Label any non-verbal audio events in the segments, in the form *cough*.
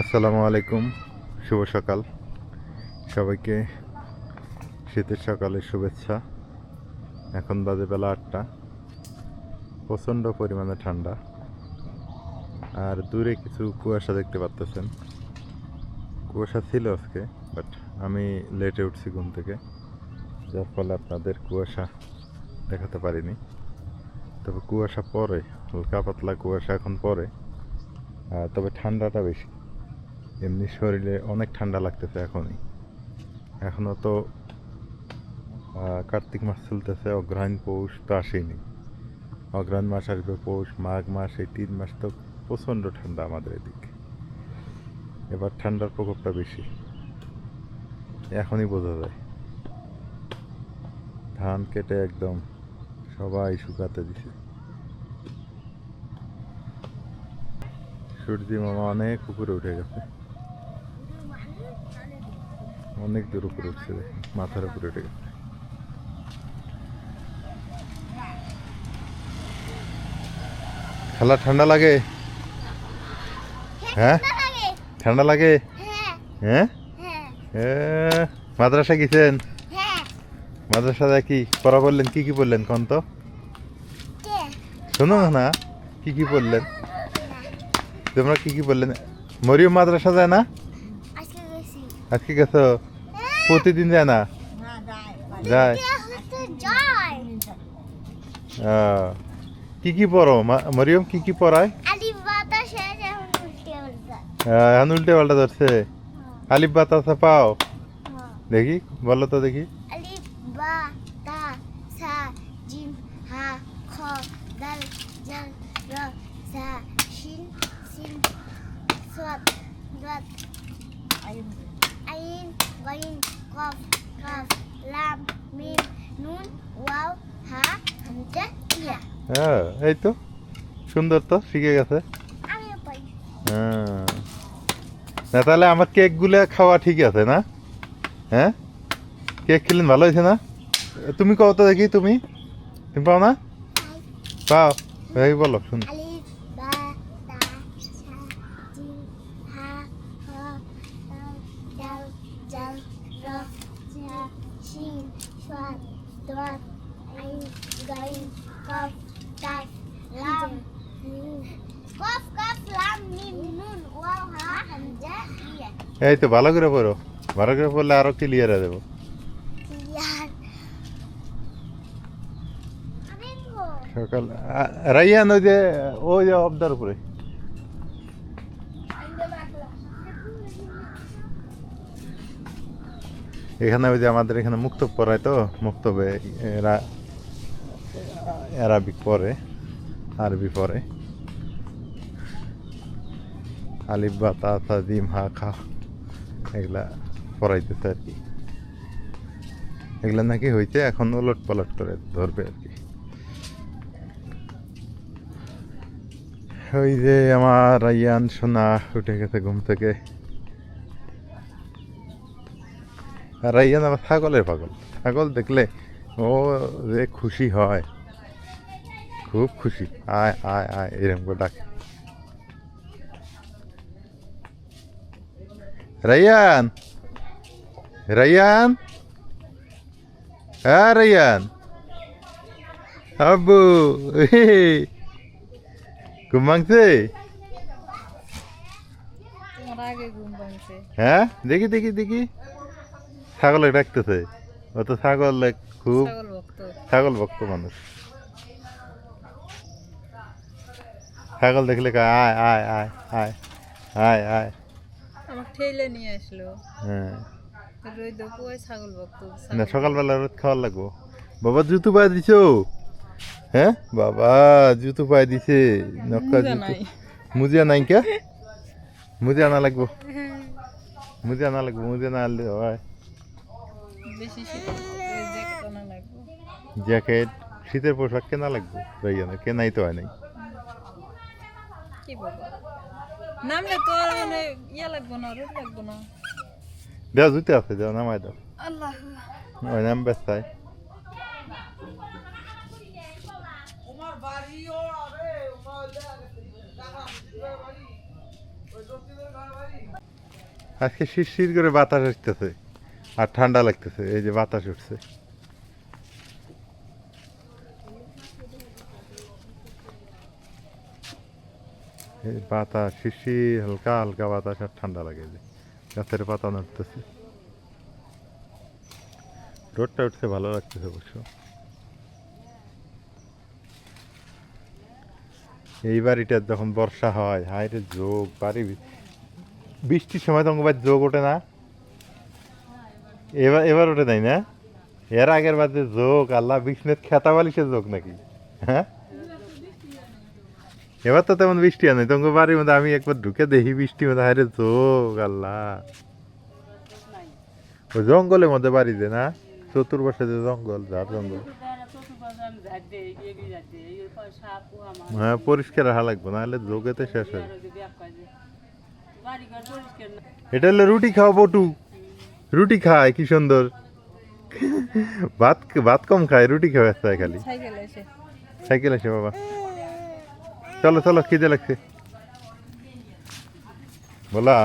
আসসালামু আলাইকুম, শুভ সকাল। সবাইকে শীতের সকালের শুভেচ্ছা। এখন বাজে বেলা আটটা, প্রচণ্ড পরিমাণে ঠান্ডা। আর দূরে কিছু কুয়াশা দেখতে পাচ্তেছেন কুয়াশা ছিল আজকে বাট আমি লেটে উঠছি ঘুম থেকে, যার ফলে আপনাদের কুয়াশা দেখাতে পারিনি। তবে কুয়াশা পরে, হালকা পাতলা কুয়াশা এখন পরে। তবে ঠান্ডাটা বেশি। এমনি শরীরে অনেক ঠান্ডা লাগতেছে এখনই। এখনও তো কার্তিক মাস চলতেছে, অগ্রহায়ণ পৌষ তো আসেনি। অগ্রহায়ণ মাস আসবে, পৌষ, মাঘ মাস, এই তিন মাস তো প্রচণ্ড ঠান্ডা আমাদের এদিকে। এবার ঠান্ডার প্রকোপটা বেশি। এখনই বোঝা যায়। ধান কেটে একদম সবাই শুকাতে দিছে। সূর্যি মামা অনেক উপরে উঠে গেছে। অনেক দূর উপরে উঠছে দেখুন মাথার উপরে উঠে গেছে। খেলা ঠান্ডা লাগে? হ্যাঁ? ঠান্ডা লাগে। হ্যাঁ। এ, মাদ্রাসা গেছেন? মাদ্রাসা মাদ্রাসায় কি? পড়া বললেন কি কি বললেন কোন তো? শোনো না কি কি বললেন তোমরা কি কি বললেন মরিয়ম মাদ্রাসা যায় না? আজকে গেছো? প্রতিদিন যায় না? যায়। কি কি পড়ো? মরিয়ম কি কি পড়ায়? এখন উল্টে পাল্টা ধরছে। আলিফ বাতাসা পাও? দেখি বলো তো দেখি। আইন হ্যাঁ এই তো। সুন্দর তো শিখে গেছে। হ্যাঁ। না তাহলে আমার কেকগুলো খাওয়া ঠিক আছে না? হ্যাঁ? কেক খেলেন ভালো হয়েছে না? তুমি কত দেখি তুমি? তুমি পাও না? পাও। এই বলো শুন আলিফ বা তা সা জিম হা হ দাল জাল জাল র জা শিন শাদ দাত আইন গাইন কফ কাফ লাম মিম কফ কফ লাম মিম নুন ওয়াও হা হামজা ইয়া এই তো ভালো করে পড়ো। ভালো করে পড়লে আরও ক্লিয়ার হয়ে আমি সকাল রাইয়ান ওই যে ওই যে অবদার উপরে। এখানে ওই যে আমাদের এখানে মুক্ত পড়ায় তো মুক্তবে এরা অ্যারাবিক পড়ে আরবি পড়ে। আলিফ বা তা জিম হা খা। এগুলা পড়াইতেছে আর কি। এগুলা নাকি হইতে এখন উলট পালট করে ধরবে আর কি। ওই যে আমার রাইয়ান সোনা উঠে গেছে ঘুম থেকে। রাইয়ান আবার ছাগলের পাগল। ছাগল দেখলে ও যে খুশি হয়। খুব খুশি। আয় আয় আয়, এরকম করে ডাকে। রাইয়ান রাইয়ান হ্যাঁ রাইয়ান আব্বু ঘুম ভাঙছে হ্যাঁ দেখি দেখি দেখি ছাগলে ডাকতেছে ও তো ছাগল এক খুব ছাগল ভক্ত ছাগল ভক্ত মানুষ ছাগল দেখলে আয় আয় আয় আয় আয় আয় আমার ঠেলে নিয়ে আসলো। হ্যাঁ। ছাগল ভক্ত না সকালবেলা রোদ খাওয়ার লাগবো। বাবা জুতো পায়ে দিছো? হ্যাঁ বাবা জুতো পায়ে দিছে। নক্কা জুতো। মুজিয়া নাই কে? *laughs* মুজিয়া আনা লাগবো। *laughs* মুজিয়া আনা লাগবো মুজিয়া না আনলে হয়। বেশি জ্যাকেট শীতের পোশাক কেনা লাগবে। রাইয়ানা কেনাই তো হয় নাই। কি বলব? নামলে তো মানে ইয়া লাগবো না রোদ লাগবো না। দেওয়া জুতে আছে দেওয়া নামাই দাও। আল্লাহ। ওই নাম ব্যস্তায় আজকে শিরশির করে বাতাস আসতেছে আর ঠান্ডা লাগতেছে এই যে বাতাস উঠছে। বাতাস শিরশির হালকা হালকা বাতাস আর ঠান্ডা লাগে যে। গাছের পাতা নড়তেছে। রোডটা উঠছে ভালো লাগতেছে অবশ্য। এই বাড়িটার যখন বর্ষা হয় হায় রে যোগ, বাড়ি বৃষ্টির সময় তো বাড়ি যোগ ওঠে না। এবার এবার ওঠে নাই না? এর আগের বাদে যোগ, আল্লাহ বিষ্ণুর খেতা বালিশের যোগ নাকি? হ্যাঁ? এবার তো তেমন বৃষ্টি হয় নাই তোমার বাড়ির মধ্যে আমি একবার ঢুকে দেখি বৃষ্টির মধ্যে হায় রে যোগ আল্লাহ। ওই জঙ্গলের মধ্যে বাড়ি বাড়িতে না চতুর্পাশে যে জঙ্গল ঝাড় জঙ্গল। হ্যাঁ পরিষ্কার রাখা লাগবে নাহলে যোগেতে শেষ হয়। এটা হলো রুটি খাও বটু রুটি খায় কি সুন্দর। ভাত ভাত কম খায় রুটি খাওয়া খালি। সাইকেল আছে বাবা। চলো চলো খিদে লাগছে। বলা।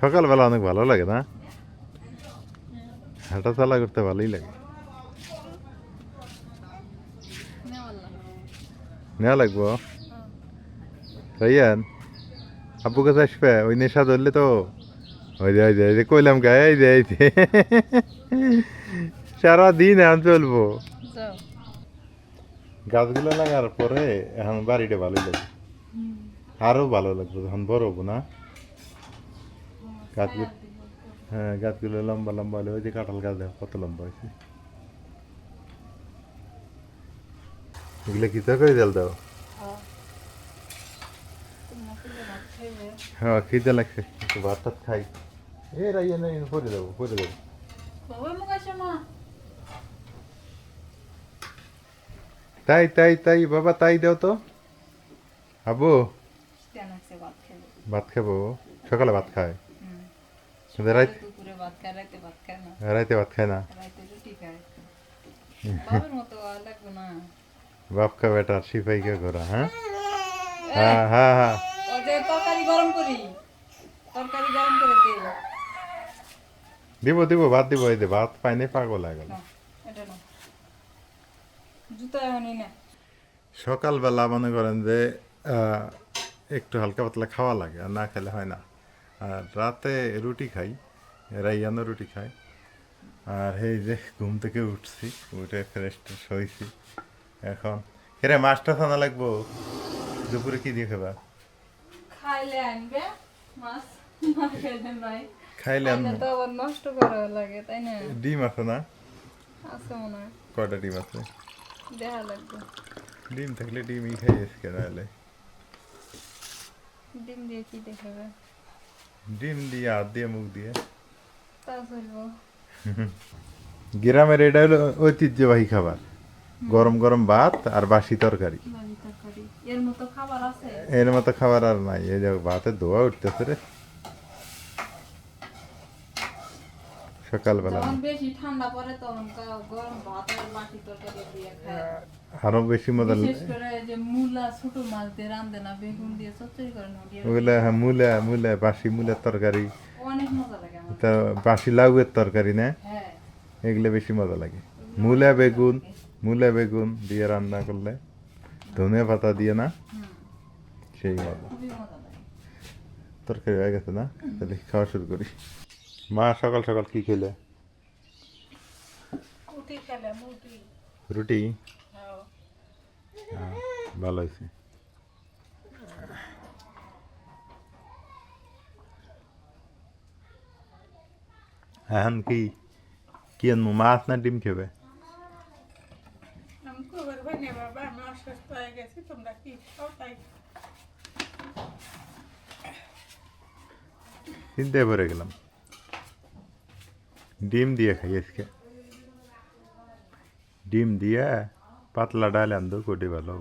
সকালবেলা অনেক ভালো লাগে না? হাঁটা চলা করতে ভালোই লাগে। নেওয়া লাগবো? রাইয়ান আব্বু কাছে আসবে? ওই নেশা ধরলে তো। ওই যে ওই যে যে কইলাম গায়ে এই যে এই যে। সারাদিন এখন চলবো। গাছগুলো লাগার পরে এখন বাড়িটা ভালোই লাগে। আরও ভালো লাগবে যখন বড় হব না? গাছগুলো হ্যাঁ গাছগুলো লম্বা লম্বা হলে ওই যে কাঁঠাল গাছ দেখো কত লম্বা হয়েছে। এগুলো কি তো করে জল দাও? হ্যাঁ খিদে লাগছে। একটু ভাত টাত খাই। এ রাইয়া নাই পরে দেবো পরে দেবো না তাই তাই তাই বাবা তাই দাও তো। আবু। ভাত খাব? সকালে ভাত খায়? হুম কিন্তু ভাত খায় রাতে ভাত খায় না। রাইতে ভাত খায় না? রাতে রুটি খায়। বাবার মতো লাগবে না। বাপ কা বেটা সিপাই কে ঘোরা হ্যাঁ? হ্যাঁ হ্যাঁ হ্যাঁ। ও তরকারি গরম করি তরকারি গরম করে দে দিব দিব ভাত দিব এই যে ভাত পাইনি পাগল হয়ে গেল। জুতা এমনই না। সকালবেলা মনে করেন যে একটু হালকা পাতলা খাওয়া লাগে আর না খেলে হয় না। আর রাতে রুটি খাই রাইয়ানো রুটি খাই আর এই যে ঘুম থেকে উঠছি উঠে ফ্রেশ ট্রেশ হয়েছি। এখন এরে মাছটা থানা লাগবো। দুপুরে কি দিয়ে খাবা? খাইলে আনবে মাছ খাইলে নাই। খাইলে খাইলে তো আবার নষ্ট করা লাগে তাই না? ডিম আছে না? আছে মনে হয়। কয়টা ডিম আছে? দেখা লাগবে। ডিম থাকলে ডিমই খাইয়েছি কেন হলে ডিম দিয়ে কি দেখাবে? ডিম দিয়ে হাত দিয়ে মুখ দিয়ে। গ্রামের এটা হলো ঐতিহ্যবাহী খাবার। গরম গরম ভাত আর বাসি তরকারি। এর মতো খাবার আর নাই। এই যে ভাতের ধোয়া উঠতেছে রে। সকালবেলা। বেশি ঠান্ডা পড়ে তখন গরম ভাত আর বাটি তরকারি দিয়ে খায়। আরও বেশি মজা বিশেষ করে যে মূলা ছোট মাছ দিয়ে রান্ধে না বেগুন দিয়ে চচ্চড়ি করে ওগুলা হ্যাঁ, মূলা মূলা বাসি মূলার তরকারি। অনেক মজা লাগে তা বাসি লাউয়ের তরকারি না? হ্যাঁ। এগুলো বেশি মজা লাগে। মূলা বেগুন মূলা বেগুন দিয়ে রান্না করলে ধনে পাতা দিয়ে না? সেই মজা। তরকারি হয়ে গেছে না? তাহলে খাওয়া শুরু করি। মা সকাল সকাল কি খেলে? রুটি? ভালো হয়েছে এখন কি কি আনব? মাছ না ডিম খেবে? হয়ে চিন্তায় পড়ে গেলাম। ডিম দিয়ে খাই আজকে। ডিম দিয়ে পাতলা ডাল আনতো কোটি ভালো।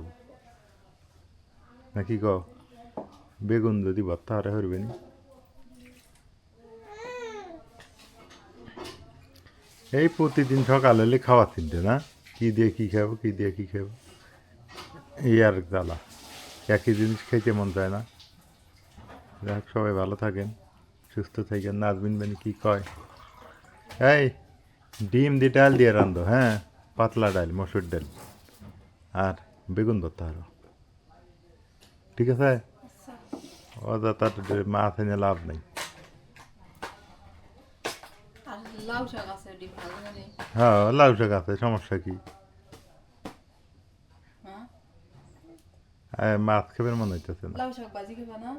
নাকি ক বেগুন যদি ভর্তা হরে হরবে নি? এই প্রতিদিন সকাল হলে খাওয়া চিনতে না? কি দিয়ে কি খাব, কি দিয়ে কি খাব? এই আর জ্বালা। একই জিনিস খেতে মন চায় না। যাক, সবাই ভালো থাকেন, সুস্থ থাকেন। নাজমিন বেনি কি কয়? এই, ডিম দিয়ে ডাল দিয়ে রান্ধো হ্যাঁ? পাতলা ডাল, মসুর ডাল। আর বেগুন ধরতে আরও ঠিক আছে? ও তার মাছ এনে লাভ নেই। হ্যাঁ লাউ শাক আছে সমস্যা কি? হ্যাঁ? মাছ খাবার মনে হইতেছে না। লাউ শাক ভাজি খাবা না?